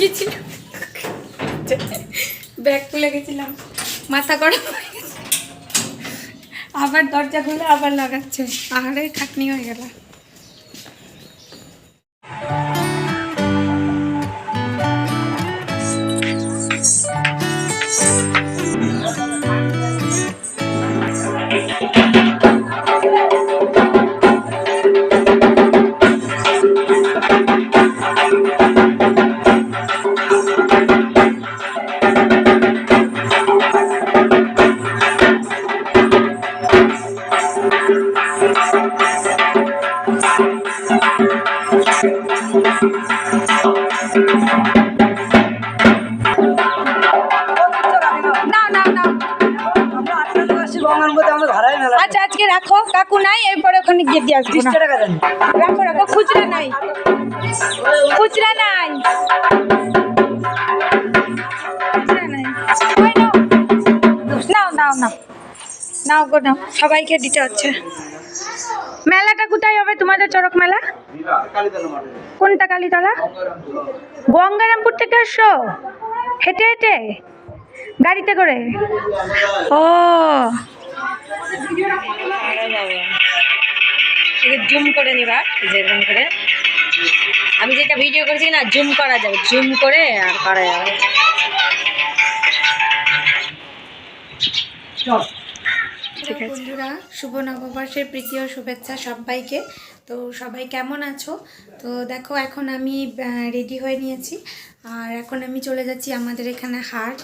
গেছিলাম ব্যাগ খুলে গেছিলাম। মাথা গরম হয়ে গেছে। আবার দরজা খুলে আবার লাগাচ্ছে। আহারে খাটনি হয়ে গেল। আচ্ছা আজকে রাখো। কাকু নাই এরপরে ওখানে গিয়ে দিয়ে আসব টাকা রাখো রাখো খুচরা নাই। খুচরা নাই। নাও। নাও নাও নাও। নাও গো নাও। সবাইকে দিতে হচ্ছে। মেলাটা কোথায় হবে? তোমাদের চড়ক মেলা? কোনটা কালীতলা? গঙ্গারামপুর থেকে আসছো? হেঁটে হেঁটে? গাড়িতে করে? ও জুম করে নিবা যেরকম করে। আমি যেটা ভিডিও করেছি না জুম করা যাবে জুম করে আর করা যাবে। বন্ধুরা শুভ নববর্ষের প্রীতি ও শুভেচ্ছা সবাইকে। তো সবাই কেমন আছো? তো দেখো এখন আমি রেডি হয়ে নিয়েছি। আর এখন আমি চলে যাচ্ছি আমাদের এখানে হাট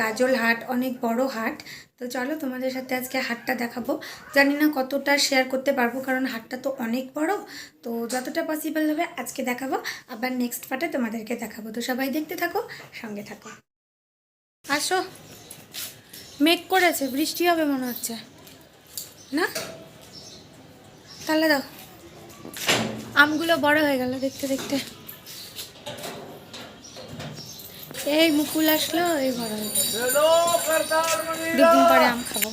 গাজল হাট অনেক বড় হাট। তো চলো তোমাদের সাথে আজকে হাটটা দেখাবো। জানি না কতটা শেয়ার করতে পারব, কারণ হাটটা তো অনেক বড়। তো যতটা পসিবল হবে আজকে দেখাবো, আবার নেক্সট পার্টে তোমাদেরকে দেখাবো। তো সবাই দেখতে থাকো, সঙ্গে থাকো। আসো। মেঘ করেছে, বৃষ্টি হবে মনে হচ্ছে। না? তাহলে দাও। আমগুলো বড় হয়ে গেল দেখতে দেখতে। এই মুকুল আসলো এই বড় দুদিন পরে আম খাব।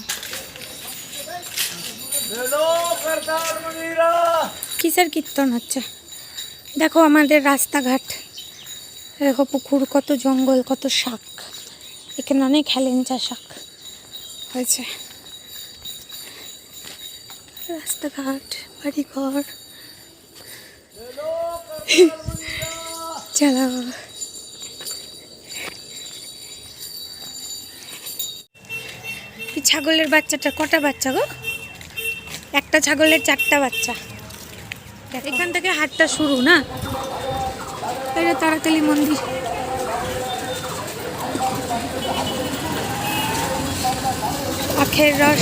কিসের কীর্তন হচ্ছে? দেখো আমাদের রাস্তাঘাট। দেখো পুকুর কত জঙ্গল কত শাক। এখানে অনেক হেলেঞ্চা শাক হয়েছে। রাস্তাঘাট বাড়িঘর। চালাও। কি ছাগলের বাচ্চাটা? কটা বাচ্চা গো? একটা ছাগলের চারটা বাচ্চা। এখান থেকে হাটটা শুরু না? এটা তাড়াতাড়ি মন্দির। আখের রস।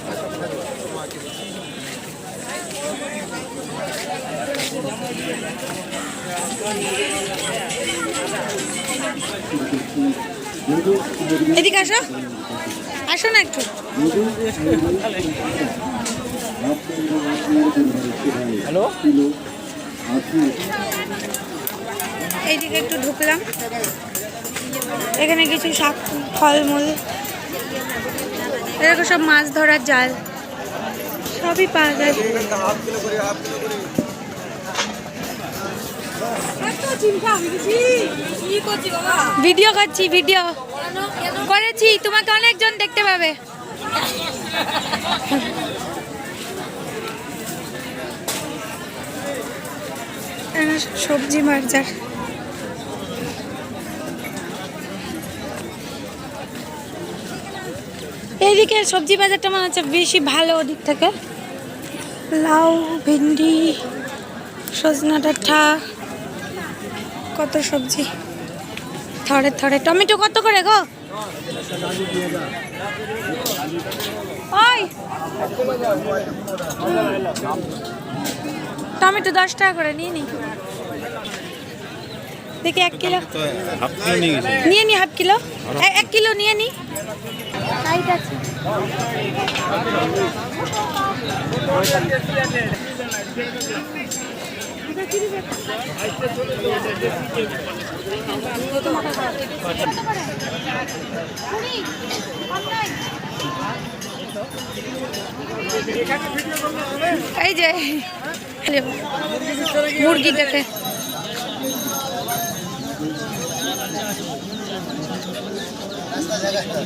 এদিকে আসো। আসো না একটু। হ্যালো? এইদিকে একটু ঢুকলাম। এখানে কিছু শাক ফলমূল। এরকম সব মাছ ধরার জাল। সবই পাওয়া যায়। ভিডিও করছি, ভিডিও। করেছি, তোমাকে অনেকজন দেখতে পাবে। সবজি বাজার এইদিকে সবজি বাজারটা মনে হচ্ছে বেশি ভালো ওদিক থেকে। লাউ ভেন্ডি সজনা ডাঁটা কত সবজি? থরে থরে। টমেটো কত করে গো? ওই! টমেটো দশ টাকা করে নিয়ে নি। দেখি এক কিলো। নিয়ে নি হাফ কিলো। এক কিলো নিয়ে নি। আছে। এই যে মুরগি দেখে।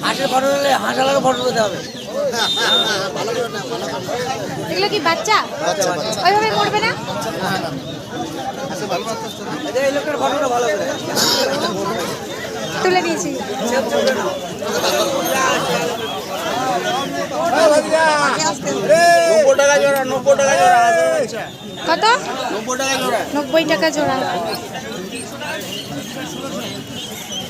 হাঁসের ফটো নিলে হাঁসালার ফটো দিতে হবে। এগুলো কি বাচ্চা? ওইভাবে মরবে না? এই লোকের ফটোটা ভালো করে। তুলে নিয়েছি। নব্বই টাকা জোড়া নব্বই টাকা জোড়া কত? নব্বই টাকা জোড়া।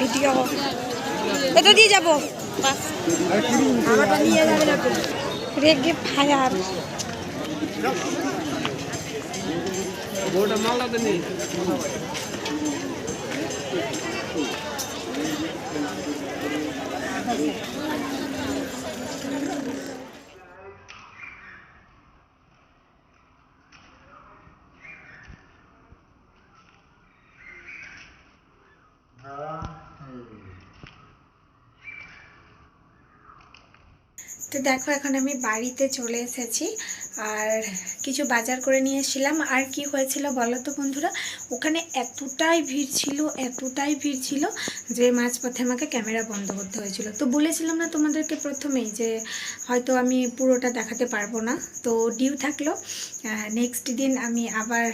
ভিডিও এটা দিয়ে যাব আমারটা নিয়ে যাবে না তো দেখো এখন আমি বাড়িতে চলে এসেছি। আর কিছু বাজার করে নিয়ে এসেছিলাম। আর কি হয়েছিল বলো তো বন্ধুরা? ওখানে এতটাই ভিড় ছিল, এতটাই ভিড় ছিল যে মাঝপথে আমাকে ক্যামেরা বন্ধ করতে হয়েছিল। তো বলেছিলাম না তোমাদেরকে প্রথমেই যে হয়তো আমি পুরোটা দেখাতে পারব না। তো ডিউ থাকল। নেক্সট দিন আমি আবার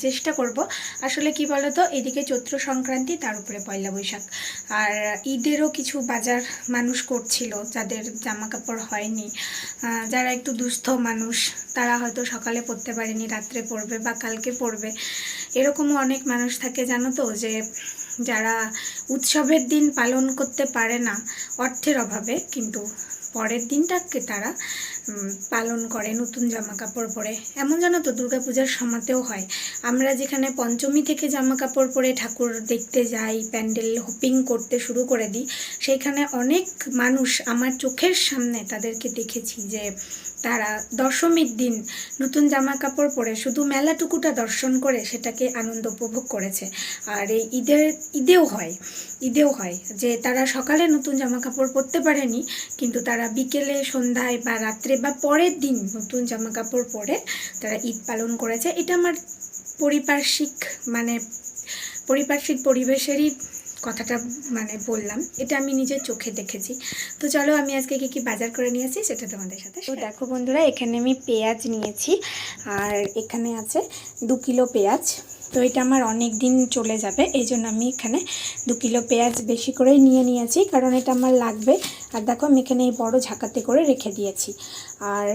চেষ্টা করব। আসলে কি বলো তো, এদিকে চৈত্র সংক্রান্তি, তার উপরে পয়লা বৈশাখ। আর ঈদেরও কিছু বাজার মানুষ করছিল, যাদের জামা কাপড় হয়নি যারা একটু দুস্থ মানুষ তারা হয়তো সকালে পড়তে পারেনি, রাত্রে পড়বে বা কালকে পড়বে। এরকমও অনেক মানুষ থাকে জানো তো যে যারা উৎসবের দিন পালন করতে পারে না অর্থের অভাবে, কিন্তু পরের দিনটাকে তারা পালন করে, নতুন জামা কাপড় পরে। এমন জানো তো, দুর্গাপূজার সময়তেও হয়। আমরা যেখানে পঞ্চমী থেকে জামা কাপড় পরে ঠাকুর দেখতে যাই, প্যান্ডেল হোপিং করতে শুরু করে দিই, সেইখানে অনেক মানুষ আমার চোখের সামনে তাদেরকে দেখেছি যে তারা দশমীর দিন নতুন জামা কাপড় পরে শুধু মেলাটুকুটা দর্শন করে সেটাকে আনন্দ উপভোগ করেছে। আর এই ঈদের, ঈদেও হয় ঈদেও হয় যে তারা সকালে নতুন জামা কাপড় পরতে পারেনি, কিন্তু তারা বিকেলে, সন্ধ্যায় বা রাত্রে বা পরের দিন নতুন জামা কাপড় পরে তারা ঈদ পালন করেছে। এটা আমার পরিপার্শ্বিক মানে পরিপার্শ্বিক পরিবেশেরই কথাটা মানে বললাম। এটা আমি নিজের চোখে দেখেছি। তো চলো আমি আজকে কী কী বাজার করে নিয়েছি সেটা তোমাদের সাথে তো দেখো বন্ধুরা এখানে আমি পেঁয়াজ নিয়েছি আর এখানে আছে দু কিলো পেঁয়াজ। তো এটা আমার অনেক দিন চলে যাবে এই জন্য আমি এখানে দু কিলো পেঁয়াজ বেশি করেই নিয়ে নিয়েছি কারণ এটা আমার লাগবে আর দেখো আমি এখানে এই বড় ঝাঁকাতে করে রেখে দিয়েছি। আর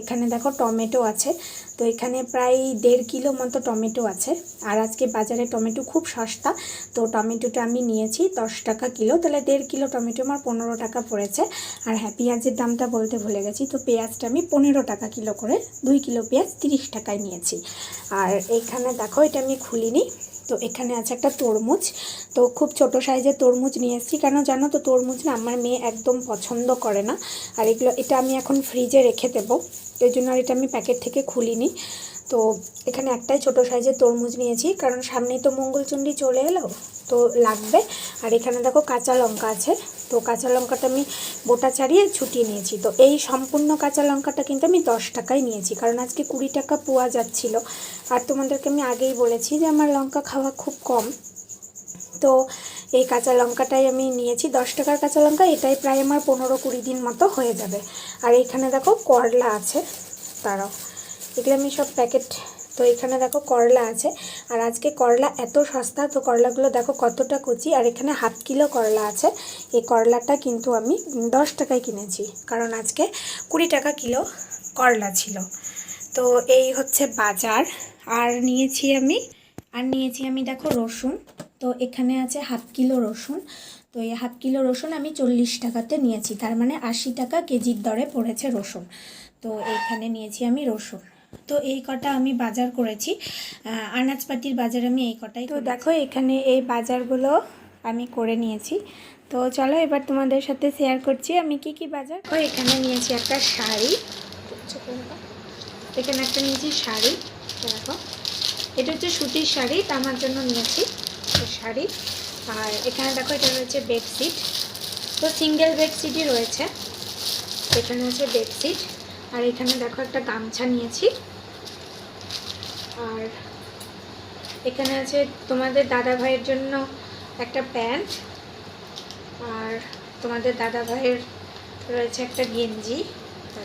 এখানে দেখো টমেটো আছে। তো এখানে প্রায় দেড় কিলো মতো টমেটো আছে। আর আজকে বাজারে টমেটো খুব সস্তা। তো টমেটোটা আমি নিয়েছি দশ টাকা কিলো। তাহলে দেড় কিলো টমেটো আমার পনেরো টাকা পড়েছে। আর হ্যাঁ পেঁয়াজের দামটা বলতে ভুলে গেছি। তো পেঁয়াজটা আমি পনেরো টাকা কিলো করে, দুই কিলো পেঁয়াজ তিরিশ টাকায় নিয়েছি। আর এখানে দেখো এটা আমি খুলিনি। তো এখানে আছে একটা তরমুজ। তো খুব ছোট সাইজের তরমুজ নিয়ে এসেছি। কেন জানো তো, তরমুজ না আমার মেয়ে একদম পছন্দ করে না। আর এগুলো, এটা আমি এখন ফ্রিজে রেখে দেবো। এই জন্য আর এটা আমি প্যাকেট থেকে খুলিনি। তো এখানে একটাই ছোট সাইজের তরমুজ নিয়েছি, কারণ সামনেই তো মঙ্গলচণ্ডী চলে এলো, তো লাগবে। আর এখানে দেখো কাঁচা লঙ্কা আছে, তো কাঁচা লঙ্কাটা আমি বোটা ছাড়িয়ে ছুটিয়ে নিয়েছি। তো এই সম্পূর্ণ কাঁচা লঙ্কাটা কিন্তু আমি দশ টাকায় নিয়েছি, কারণ আজকে কুড়ি টাকা পোয়া যাচ্ছিল। আর তোমাদেরকে আমি আগেই বলেছি যে আমার লঙ্কা খাওয়া খুব কম। তো এই কাঁচা লঙ্কাটাই আমি নিয়েছি, দশ টাকার কাঁচা লঙ্কা, এটাই প্রায় আমার পনেরো কুড়ি দিন মতো হয়ে যাবে। আর এখানে দেখো করলা আছে তারাও এগুলো আমি সব প্যাকেট তো এখানে দেখো করলা আছে। আর আজকে করলা এত সস্তা, তো করলাগুলো দেখো কতটা কুচি। আর এখানে হাফ কিলো করলা আছে। এই করলাটা কিন্তু আমি দশ টাকায় কিনেছি, কারণ আজকে কুড়ি টাকা কিলো করলা ছিল। তো এই হচ্ছে বাজার। আর নিয়েছি আমি, আর নিয়েছি আমি দেখো রসুন। তো এখানে আছে হাফ কিলো রসুন। তো এই হাফ কিলো রসুন আমি চল্লিশ টাকাতে নিয়েছি। তার মানে আশি টাকা কেজির দরে পড়েছে রসুন। তো এখানে নিয়েছি আমি রসুন। তো এই কটা আমি বাজার করেছি। আনাজপাতির বাজার আমি এই কটাই তো দেখো এখানে এই বাজারগুলো আমি করে নিয়েছি। তো চলো এবার তোমাদের সাথে শেয়ার করছি আমি কি কি বাজার। তো এখানে নিয়েছি একটা শাড়ি। এখানে একটা নিয়েছি শাড়ি। দেখো এটা হচ্ছে সুতির শাড়ি তা আমার জন্য নিয়েছি শাড়ি। আর এখানে দেখো এটা রয়েছে বেডশিট তো সিঙ্গেল বেডশিটই রয়েছে। এখানে হচ্ছে বেডশিট আর এখানে দেখো একটা গামছা নিয়েছি। আর এখানে আছে তোমাদের দাদা ভাইয়ের জন্য একটা প্যান্ট, আর তোমাদের দাদা ভাইয়ের রয়েছে একটা গেঞ্জি,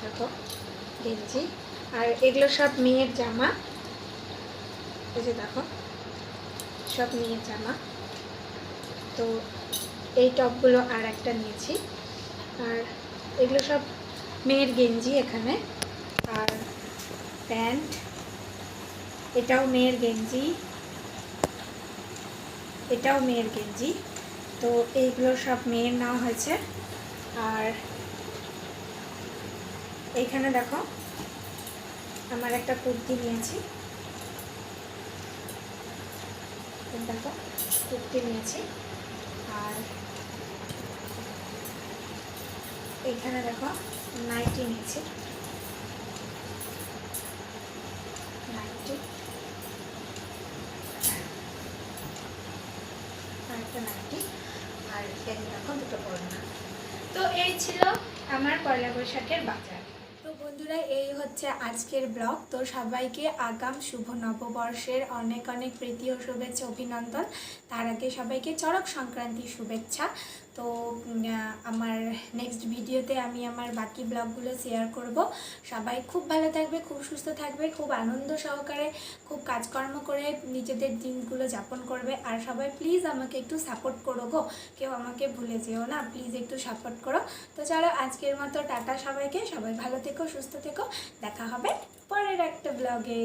দেখো, গেঞ্জি। আর এগুলো সব মেয়ের জামা। এই যে দেখো, সব মেয়ের জামা। তো এই টপগুলো আর একটা নিয়েছি। আর এগুলো সব মেয়ের গেঞ্জি এখানে আর প্যান্ট, এটাও মেয়ের গেঞ্জি, এটাও মেয়ের গেঞ্জি। তো এইগুলো সব মেয়ের নেওয়া হয়েছে। আর এইখানে দেখো, আমার একটা কুর্তি নিয়েছি। দেখো, কুর্তি নিয়েছি। আর এইখানে দেখো নাইটি নিয়েছি তো এই ছিল আমার পয়লা বৈশাখের বাজার। তো বন্ধুরা, এই হচ্ছে আজকের ব্লগ। তো সবাইকে আগাম শুভ নববর্ষের অনেক অনেক প্রীতি ও শুভেচ্ছা, অভিনন্দন। তার আগে সবাইকে চড়ক সংক্রান্তির শুভেচ্ছা। তো আমার নেক্সট ভিডিওতে আমি আমার বাকি ব্লগগুলো শেয়ার করব। সবাই খুব ভালো থাকবে, খুব সুস্থ থাকবে, খুব আনন্দ সহকারে, খুব কাজকর্ম করে নিজেদের দিনগুলো যাপন করবে। আর সবাই প্লিজ আমাকে একটু সাপোর্ট করো গো। কেউ আমাকে ভুলে যেও না প্লিজ একটু সাপোর্ট করো। তো চলো আজকের মতো টাটা সবাইকে। সবাই ভালো থেকো, সুস্থ থেকো। দেখা হবে পরের একটা ব্লগে